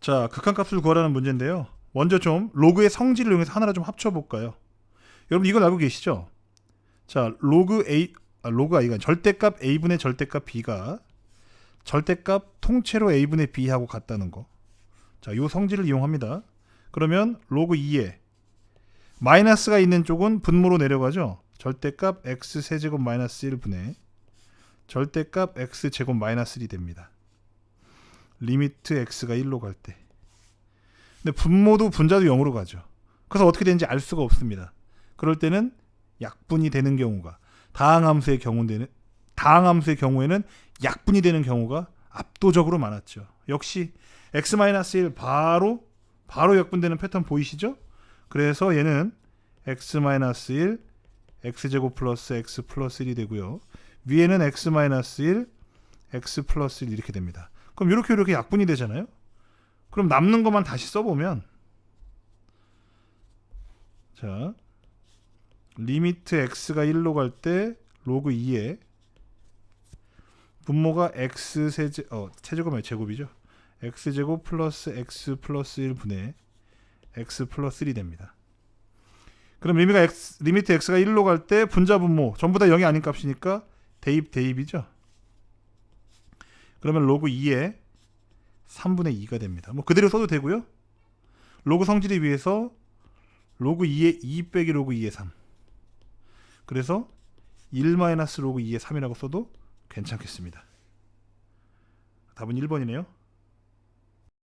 자, 극한 값을 구하라는 문제인데요. 먼저 좀 로그의 성질을 이용해서 하나를 좀 합쳐볼까요? 여러분 이걸 알고 계시죠? 자, 로그 A, 아, 로그 A가 절대값 A분의 절대값 B가 절대값 통째로 A분의 B하고 같다는 거. 자, 요 성질을 이용합니다. 그러면 로그 2에 마이너스가 있는 쪽은 분모로 내려가죠. 절대값 x 세제곱 마이너스 1분의 절대값 x 제곱 마이너스 1이 됩니다. 리미트 x가 1로 갈 때. 근데 분모도 분자도 0으로 가죠. 그래서 어떻게 되는지 알 수가 없습니다. 그럴 때는 약분이 되는 경우가 다항함수의 경우는 다항함수의 경우에는 약분이 되는 경우가 압도적으로 많았죠. 역시 x-1 바로 바로 약분되는 패턴 보이시죠? 그래서 얘는 x-1 x제곱 플러스 x 플러스 1이 되고요. 위에는 x-1 x 플러스 1 이렇게 됩니다. 그럼 이렇게 이렇게 약분이 되잖아요. 그럼 남는 것만 다시 써보면 자 리미트 x가 1로 갈 때 로그 2에 분모가 x 세제 어 세제곱이 제곱이죠. x 제곱 플러스 x 플러스 1분의 x 플러스 1이 됩니다. 그럼 리미가 x, 리미트 x가 1로 갈 때 분자 분모 전부 다 0이 아닌 값이니까 대입 대입이죠. 그러면 로그 2에 3분의 2가 됩니다. 뭐 그대로 써도 되고요. 로그 성질에 비해서 로그 2에 2 빼기 로그 2에 3. 그래서 1 마이너스 로그 2에 3이라고 써도 괜찮겠습니다. 답은 1번이네요.